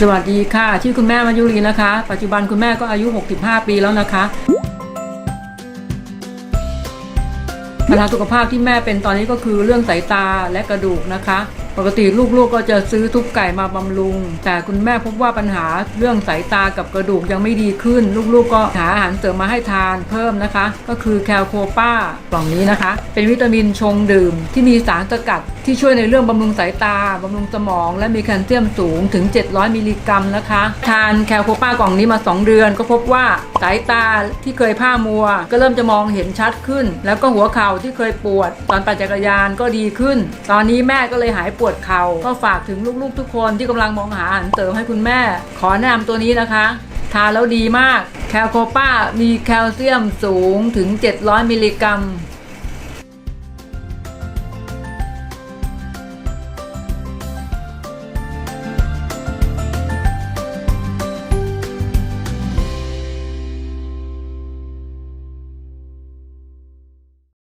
สวัสดีค่ะ ชื่อคุณแม่มายุรีนะคะ ปัจจุบันคุณแม่ก็อายุ 65 ปีแล้วนะคะปัญหาสุขภาพที่แม่เป็นตอนนี้ก็คือเรื่องสายตาและกระดูกนะคะ ปกติลูกๆก็จะซื้อทุกไก่มาบำรุง แต่คุณแม่พบว่าปัญหาเรื่องสายตากับกระดูกยังไม่ดีขึ้น ลูกๆก็หาอาหารเสริมมาให้ทานเพิ่มนะคะ ก็คือแคลโคป้ากล่องนี้นะคะ เป็นวิตามินชงดื่ม ที่มีสารสกัดที่ช่วยในเรื่องบำรุงสายตาบำรุงสมอง และมีแคลเซียมสูงถึง 700 มิลลิกรัมนะคะ ทานแคลโคป้ากล่องนี้มา 2 เดือน ก็พบว่าสายตาที่เคยผ้ามัว ก็เริ่มจะมองเห็นชัดขึ้น แล้วก็หัวเข่าที่เคยปวด ตอนปั่นจักรยานก็ดีขึ้น ตอนนี้แม่ก็เลยหายปวดเข่าก็ฝากถึงลูกๆทุกคนที่กำลังมองหาอาหารเสริมให้คุณแม่ ขอแนะนำตัวนี้นะคะทานแล้วดีมาก แคลโคป้ามีแคลเซียมสูงถึง 700 มิลลิกรัม